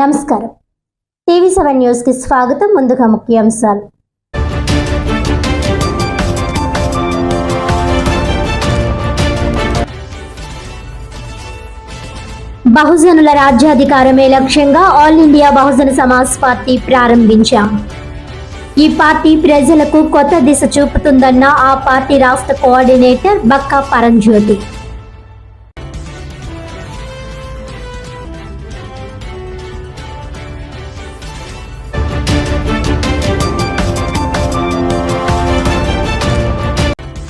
నమస్కారం. TV seven న్యూస్కి స్వాగతం. ముందుగా ముఖ్యాంశాలు. బహుజనుల రాజ్యాధికారమే లక్ష్యంగా all India Bahujan Samaj party ప్రారంభించాం. ఈ పార్టీ ప్రజలకు కొత్త దిశ చూపుతుందన్న ఆ పార్టీ రాష్ట్ర కోఆర్డినేటర్ బక్కా పరంజ్యోతి.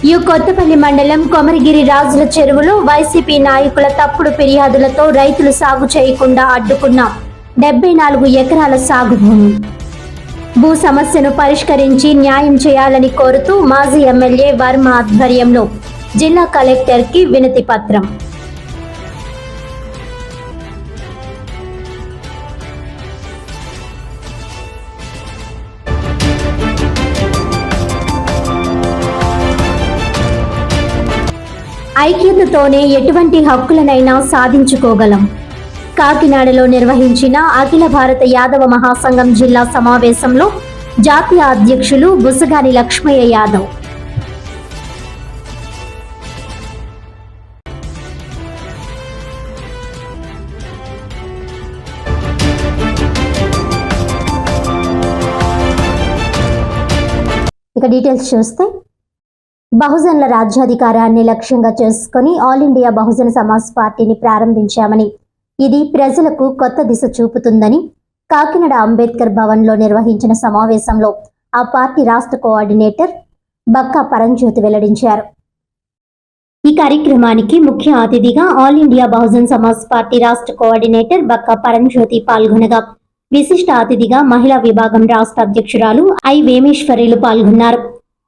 ఈ కొత్తపల్లి మండలం కొమరగిరి రాజుల చెరువులో వైసీపీ నాయకుల తప్పుడు ఫిర్యాదులతో రైతులు సాగు చేయకుండా అడ్డుకున్న డెబ్బై నాలుగు ఎకరాల సాగు భూమి. భూ సమస్యను పరిష్కరించి న్యాయం చేయాలని కోరుతూ మాజీ ఎమ్మెల్యే వర్మ ఆధ్వర్యంలో జిల్లా కలెక్టర్కి వినతి పత్రం. ఐక్యతతోనే ఎటువంటి హక్కులనైనా సాధించుకోగలం. కాకినాడలో నిర్వహించిన అఖిల భారత యాదవ మహాసంఘం జిల్లా సమావేశంలో జాతీయ అధ్యక్షులు బుసగాని లక్ష్మయ్య యాదవ్. ఇక డీటెయిల్స్ చూస్తే బహుజనుల రాజ్యాధికారాన్ని లక్ష్యంగా చేసుకుని ఆల్ ఇండియా బహుజన సమాజ్ పార్టీని ప్రారంభించామని ఇది ప్రజలకు కొత్త దిశ చూపుతుందని కాకినాడ అంబేద్కర్ భవన్లో నిర్వహించిన సమావేశంలో ఆ పార్టీ రాష్ట్ర కోఆర్డినేటర్ బక్కా పరంజ్యోతి వెల్లడించారు. ఈ కార్యక్రమానికి ముఖ్య అతిథిగా all India Bahujan Samaj party రాష్ట్ర కోఆర్డినేటర్ బక్కా పరంజ్యోతి పాల్గొనగా విశిష్ట అతిథిగా మహిళా విభాగం రాష్ట్ర అధ్యక్షురాలు ఐ వేమేశ్వరిలు పాల్గొన్నారు.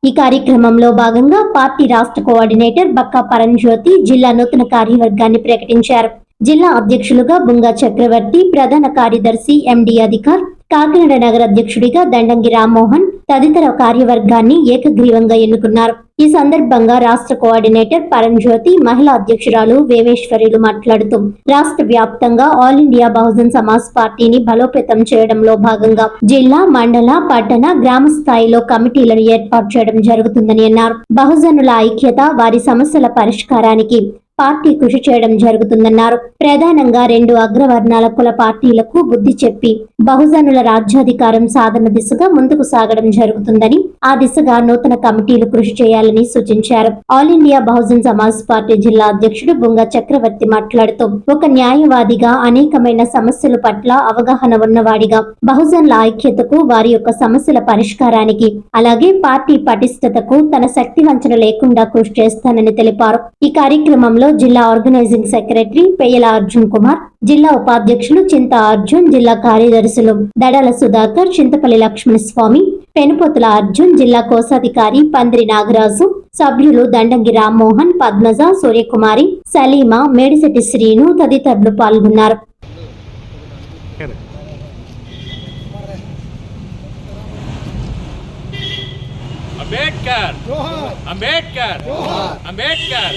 ఈ కార్యక్రమంలో భాగంగా పార్టీ రాష్ట్ర కోఆర్డినేటర్ బక్కా పరంజ్యోతి జిల్లా నూతన కార్యవర్గాన్ని ప్రకటించారు. జిల్లా అధ్యక్షులుగా బుంగా చక్రవర్తి ప్రధాన కార్యదర్శి ఎండి అధికార్ కాకినాడ నగర అధ్యక్షుడిగా దండంగి రామ్మోహన్ తదితర కార్యవర్గాన్ని ఏకగ్రీవంగా ఎన్నుకున్నారు. ఈ సందర్భంగా రాష్ట్ర కోఆర్డినేటర్ పరంజ్యోతి మహిళా అధ్యక్షురాలు వేమేశ్వరిలు మాట్లాడుతూ రాష్ట్ర వ్యాప్తంగా ఆల్ ఇండియా బహుజన్ సమాజ్ పార్టీని బలోపేతం చేయడంలో భాగంగా జిల్లా మండల పట్టణ గ్రామ స్థాయిలో కమిటీలను ఏర్పాటు చేయడం జరుగుతుందని అన్నారు. బహుజనుల ఐక్యత వారి సమస్యల పరిష్కారానికి పార్టీ కృషి చేయడం జరుగుతుందన్నారు. ప్రధానంగా రెండు అగ్రవర్ణాల కుల పార్టీలకు బుద్ధి చెప్పి బహుజనుల రాజ్యాధికారం సాధన దిశగా ముందుకు సాగడం జరుగుతుందని ఆ దిశగా నూతన కమిటీలు కృషి చేయాలని సూచించారు. All India Bahujan Samaj party జిల్లా అధ్యక్షుడు బుంగ చక్రవర్తి మాట్లాడుతూ ఒక న్యాయవాదిగా అనేకమైన సమస్యల పట్ల అవగాహన ఉన్నవాడిగా బహుజనుల ఐక్యతకు వారి యొక్క సమస్యల పరిష్కారానికి అలాగే పార్టీ పటిష్టతకు తన శక్తి వంచన లేకుండా కృషి చేస్తానని తెలిపారు. ఈ కార్యక్రమంలో జిల్లా ఆర్గనైజింగ్ సెక్రటరీ పెయ్యల అర్జున్ కుమార్ జిల్లా ఉపాధ్యక్షులు చింత అర్జున్ జిల్లా కార్యదర్శులు దడల సుధాకర్ చింతపల్లి లక్ష్మణస్వామి పెనుపొతుల అర్జున్ జిల్లా కోశాధికారి పందిరి నాగరాజు సభ్యులు దండంగి రామ్మోహన్ పద్మజ సూర్యకుమారి సలీమా మేడిశెట్టి శ్రీను తదితరులు పాల్గొన్నారు. అంబేద్కర్ అంబేద్కర్ అంబేద్కర్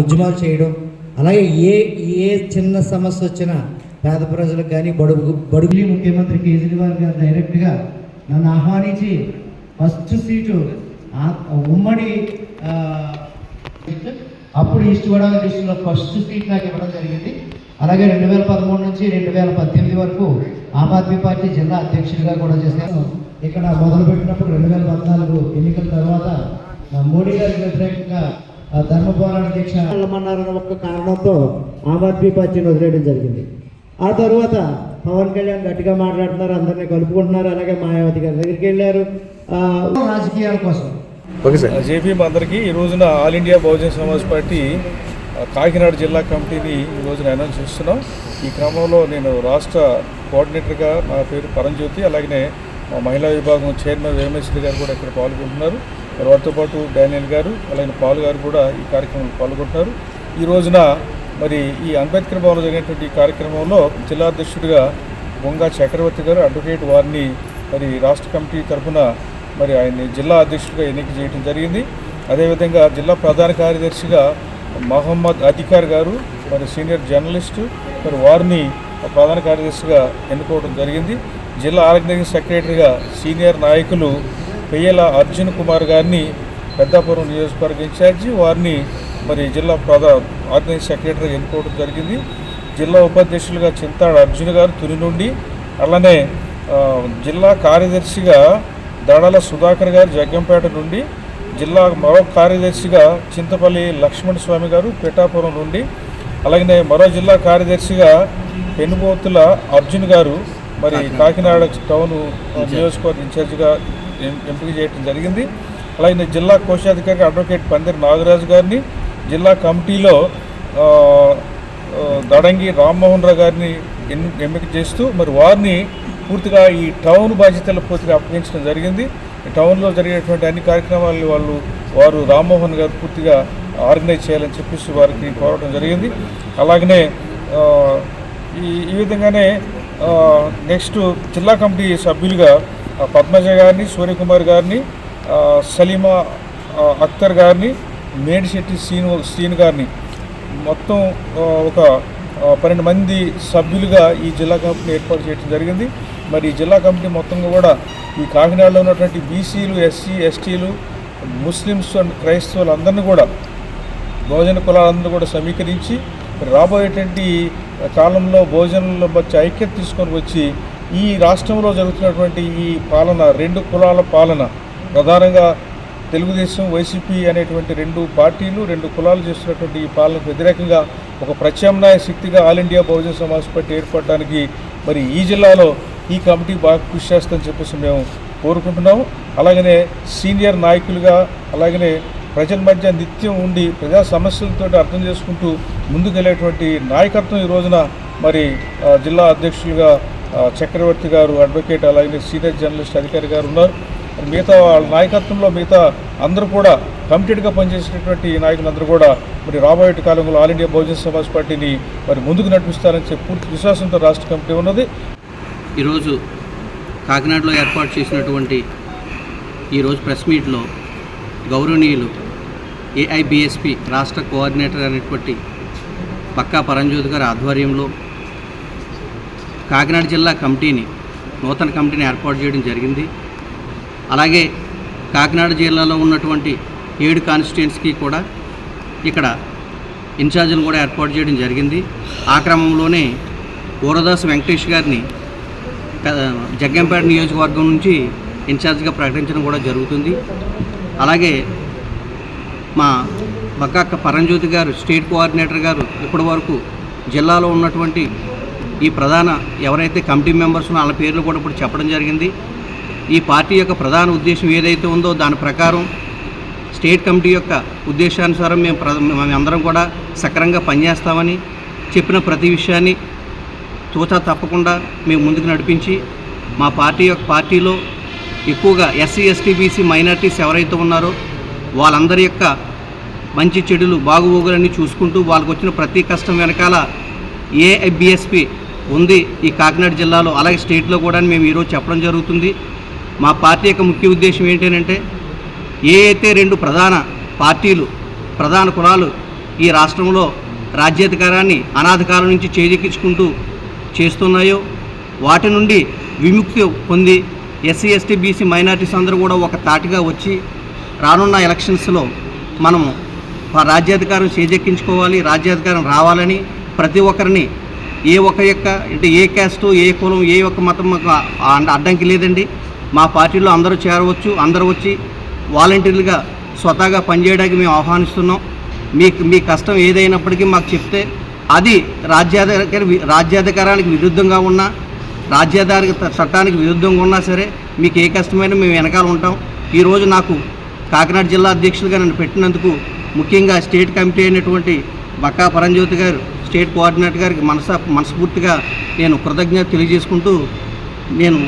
ఉద్యమాలు చేయడం. అలాగే ఏ ఏ చిన్న సమస్య వచ్చినా పేద ప్రజలకు కానీ బడుగు బడుగులి ముఖ్యమంత్రి కేజ్రీవాల్ గారు డైరెక్ట్గా నన్ను ఆహ్వానించి ఫస్ట్ సీటు ఉమ్మడి అప్పుడు ఈస్ట్ గోదావరి డిస్ట్రిక్ట్లో ఫస్ట్ సీట్ నాకు ఇవ్వడం జరిగింది. అలాగే రెండు వేల పదమూడు నుంచి రెండు వేల పద్దెనిమిది వరకు ఆమ్ ఆద్మీ పార్టీ జిల్లా అధ్యక్షుడిగా కూడా చేశాను. ఇక్కడ మొదలుపెట్టినప్పుడు రెండు వేల పద్నాలుగు ఎన్నికల తర్వాత మోడీ గారికి వ్యతిరేకంగా ధర్మ పోరాట దీక్ష వెళ్ళమన్నారన్న ఒక్క కారణంతో ఆమ్ ఆద్మీ పార్టీని వదిలేయడం జరిగింది. ఆ తర్వాత పవన్ కళ్యాణ్ గట్టిగా మాట్లాడుతున్నారు అందరినీ కలుపుకుంటున్నారు అలాగే మాయావతి గారి దగ్గరికి వెళ్ళారు. ఆ, రాజకీయాల కోసం. Okay sir. జేపీ అందరికీ ఈ రోజున all India Bahujan Samaj party Kakinada జిల్లా కమిటీని ఈ రోజున అనౌన్స్ చేస్తున్నాం. ఈ క్రమంలో నేను రాష్ట్ర కోఆర్డినేటర్గా నా పేరు పరంజ్యోతి అలాగనే మా మహిళా విభాగం చైర్మన్ వేమేశ్వరి గారు కూడా ఇక్కడ పాల్గొంటున్నారు. వారితో పాటు డానియల్ గారు అలాగే పాల్ గారు కూడా ఈ కార్యక్రమంలో పాల్గొంటారు. ఈ రోజున మరి ఈ అంబేద్కర్ భవన్లో జరిగినటువంటి ఈ కార్యక్రమంలో జిల్లా అధ్యక్షుడిగా బొంగా చక్రవర్తి గారు అడ్వకేట్ వారిని మరి రాష్ట్ర కమిటీ తరఫున మరి ఆయన్ని జిల్లా అధ్యక్షుడిగా ఎన్నిక చేయడం జరిగింది. అదేవిధంగా జిల్లా ప్రధాన కార్యదర్శిగా మహమ్మద్ అధికార్ గారు మరి సీనియర్ జర్నలిస్టు మరి వారిని ప్రధాన కార్యదర్శిగా ఎన్నుకోవడం జరిగింది. జిల్లా ఆర్గనైజింగ్ సెక్రటరీగా సీనియర్ నాయకులు పెయ్యల అర్జున్ కుమార్ గారిని పెద్దాపురం నియోజకవర్గ ఇన్ఛార్జి వారిని మరి జిల్లా ప్రధా ఆర్గనైజింగ్ సెక్రటరీగా ఎన్నుకోవడం జరిగింది. జిల్లా ఉపాధ్యక్షులుగా చింతాడు అర్జున్ గారు తుని నుండి అలానే జిల్లా కార్యదర్శిగా దడాల సుధాకర్ గారు జగ్గంపేట నుండి జిల్లా మరో కార్యదర్శిగా చింతపల్లి లక్ష్మణ స్వామి గారు పిఠాపురం నుండి అలాగనే మరో జిల్లా కార్యదర్శిగా పెనుబోతుల అర్జున్ గారు మరి కాకినాడ టౌన్ నియోజకవర్గ ఇన్ఛార్జిగా ఎంపిక చేయడం జరిగింది. అలాగే జిల్లా కోశాధికారి అడ్వకేట్ పందిరి నాగరాజు గారిని జిల్లా కమిటీలో దడంగి రామ్మోహన్ రావు గారిని ఎంపిక చేస్తూ మరి వారిని పూర్తిగా ఈ టౌన్ బాధ్యతలు పూర్తిగా అప్పగించడం జరిగింది. ఈ టౌన్లో జరిగేటువంటి అన్ని కార్యక్రమాలు వాళ్ళు వారు రామ్మోహన్ గారు పూర్తిగా ఆర్గనైజ్ చేయాలని చెప్పేసి వారికి కోరడం జరిగింది. అలాగనే ఈ ఈ విధంగానే నెక్స్ట్ జిల్లా కమిటీ సభ్యులుగా పద్మజ గారిని సూర్యకుమార్ గారిని సలీమా అక్తర్ అఖ్తర్ గారిని మేడిశెట్టి శ్రీను శ్రీను గారిని. మొత్తం ఒక పన్నెండు మంది సభ్యులుగా ఈ జిల్లా కమిటీని ఏర్పాటు చేయడం జరిగింది. మరి ఈ జిల్లా కమిటీ మొత్తంగా కూడా ఈ కాకినాడలో ఉన్నటువంటి బీసీలు ఎస్సీ ఎస్టీలు ముస్లిమ్స్ అండ్ క్రైస్తవులు అందరినీ కూడా భోజన కులాలందరూ కూడా సమీకరించి రాబోయేటువంటి కాలంలో భోజనంలో వచ్చి ఐక్యత తీసుకొని వచ్చి ఈ రాష్ట్రంలో జరుగుతున్నటువంటి ఈ పాలన రెండు కులాల పాలన ప్రధానంగా తెలుగుదేశం వైసీపీ అనేటువంటి రెండు పార్టీలు రెండు కులాలు చేస్తున్నటువంటి ఈ పాలనకు వ్యతిరేకంగా ఒక ప్రత్యామ్నాయ శక్తిగా all India Bahujan Samaj party ఏర్పడడానికి మరి ఈ జిల్లాలో ఈ కమిటీ బాగా కృషి చేస్తుందని చెప్పేసి మేము కోరుకుంటున్నాము. అలాగనే సీనియర్ నాయకులుగా అలాగనే ప్రజల మధ్య నిత్యం ఉండి ప్రజా సమస్యలతో అర్థం చేసుకుంటూ ముందుకెళ్ళేటువంటి నాయకత్వం ఈ రోజున మరి జిల్లా అధ్యక్షులుగా చక్రవర్తి గారు అడ్వకేట్ అలాగే సీనియర్ జర్నలిస్ట్ అధికారి గారు ఉన్నారు. మిగతా వాళ్ళ నాయకత్వంలో మిగతా అందరూ కూడా కమిటెడ్గా పనిచేసినటువంటి నాయకులందరూ కూడా మరి రాబోయే కాలంలో ఆల్ ఇండియా బహుజన సమాజ్ పార్టీని మరి ముందుకు నడిపిస్తారని చెప్పి పూర్తి విశ్వాసంతో రాష్ట్ర కమిటీ ఉన్నది. ఈరోజు కాకినాడలో ఏర్పాటు చేసినటువంటి ఈరోజు ప్రెస్ మీట్లో గౌరవనీయులు ఏఐబిఎస్పి రాష్ట్ర కోఆర్డినేటర్ అనేటువంటి పక్కా పరంజ్యోతి గారి ఆధ్వర్యంలో కాకినాడ జిల్లా కమిటీని నూతన కమిటీని ఏర్పాటు చేయడం జరిగింది. అలాగే కాకినాడ జిల్లాలో ఉన్నటువంటి ఏడు కాన్స్టిట్యుయెన్స్కి కూడా ఇక్కడ ఇన్ఛార్జీలు కూడా ఏర్పాటు చేయడం జరిగింది. ఆ క్రమంలోనే ఊరదాస్ వెంకటేష్ గారిని జగ్గంపేట నియోజకవర్గం నుంచి ఇన్ఛార్జ్గా ప్రకటించడం కూడా జరుగుతుంది. అలాగే మా బక్కాక్క పరంజ్యోతి గారు స్టేట్ కోఆర్డినేటర్ గారు ఇప్పటి వరకు జిల్లాలో ఉన్నటువంటి ఈ ప్రధాన ఎవరైతే కమిటీ మెంబర్స్ వాళ్ళ పేర్లు కూడా ఇప్పుడు చెప్పడం జరిగింది. ఈ పార్టీ యొక్క ప్రధాన ఉద్దేశం ఏదైతే ఉందో దాని ప్రకారం స్టేట్ కమిటీ యొక్క ఉద్దేశానుసారం మేము ప్ర మేమందరం కూడా సక్రమంగా పనిచేస్తామని చెప్పిన ప్రతి విషయాన్ని తూచా తప్పకుండా మేము ముందుకు నడిపించి మా పార్టీ యొక్క పార్టీలో ఎక్కువగా ఎస్సీ ఎస్టీ బీసీ మైనార్టీస్ ఎవరైతే ఉన్నారో వాళ్ళందరి యొక్క మంచి చెడులు బాగుబోగులన్నీ చూసుకుంటూ వాళ్ళకు వచ్చిన ప్రతి కష్టం వెనకాల ఏఐబిఎస్పి ఉంది ఈ కాకినాడ జిల్లాలో అలాగే స్టేట్లో కూడా మేము ఈరోజు చెప్పడం జరుగుతుంది. మా పార్టీ యొక్క ముఖ్య ఉద్దేశం ఏంటంటే ఏ అయితే రెండు ప్రధాన పార్టీలు ప్రధాన కులాలు ఈ రాష్ట్రంలో రాజ్యాధికారాన్ని అనాధికారం నుంచి చేజెక్కించుకుంటూ చేస్తున్నాయో వాటి నుండి విముక్తి పొంది ఎస్సీ ఎస్టీ బీసీ మైనార్టీస్ అందరూ కూడా ఒక తాటిగా వచ్చి రానున్న ఎలక్షన్స్లో మనము రాజ్యాధికారం చేజెక్కించుకోవాలి రాజ్యాధికారం రావాలని ప్రతి ఒక్కరిని ఏ ఒక్క యొక్క అంటే ఏ క్యాస్టు ఏ కులం ఏ ఒక్క మతం మాకు అడ్డంకి లేదండి. మా పార్టీలో అందరూ చేరవచ్చు అందరూ వచ్చి వాలంటీర్లుగా స్వతహాగా పనిచేయడానికి మేము ఆహ్వానిస్తున్నాం. మీకు మీ కష్టం ఏదైనప్పటికీ మాకు చెప్తే అది రాజ్యాధికార రాజ్యాధికారానికి విరుద్ధంగా ఉన్నా రాజ్యాధారి చట్టానికి విరుద్ధంగా ఉన్నా సరే మీకు ఏ కష్టమైనా మేము వెనకాల ఉంటాం. ఈరోజు నాకు కాకినాడ జిల్లా అధ్యక్షులుగా నన్ను పెట్టినందుకు ముఖ్యంగా స్టేట్ కమిటీ అయినటువంటి బక్కా పరంజ్యోతి గారు స్టేట్ కోఆర్డినేటర్ గారికి మనస మనస్ఫూర్తిగా నేను కృతజ్ఞత తెలియజేసుకుంటూ నేను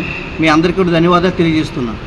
మీ అందరికీ కూడా ధన్యవాదాలు తెలియజేస్తున్నాను.